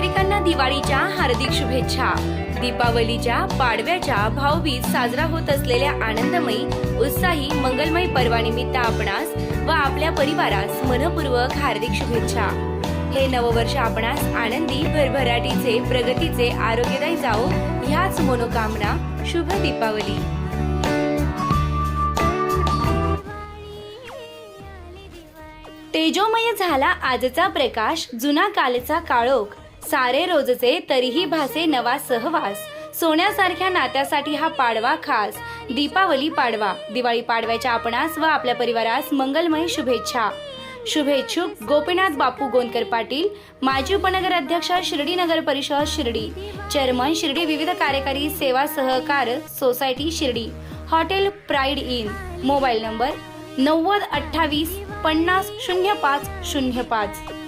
नागरिकांना दिवाळीच्या हार्दिक शुभेच्छा. दीपावलीच्या पाडव्याच्या भाऊबीज साजरा होत असलेल्या आनंदमयी उत्साही मंगलमय पर्वानिमित्त आपणास व आपल्या परिवारास मनपूर्वक हार्दिक शुभेच्छा. हे नववर्ष आपणास आनंदी भरभराटीचे प्रगतीचे आरोग्यदायी जाओ ह्याच मनोकामना शुभ दीपावली. तेजोमय झाला आजचा प्रकाश जुना कालचा काळोख. सारे रोजचे तरीही भासे नवा सहवास. सोन्यासारख्या नात्यासाठी हा पाडवा खास. दीपावली पाडवा. दिवाळी पाडव्याच्या आपणास व आपल्या परिवारास मंगलमय शुभेच्छा. शुभेच्छुक गोपीनाथ बापू गोंदकर पाटील माजी उपनगर अध्यक्ष शिर्डी नगर परिषद शिर्डी चेअरमन शिर्डी विविध कार्यकारी सेवा सहकार society Shirdi hotel Pride Inn mobile number नव्वद अठ्ठावीस पन्नास शून्य पाच शून्य पाच.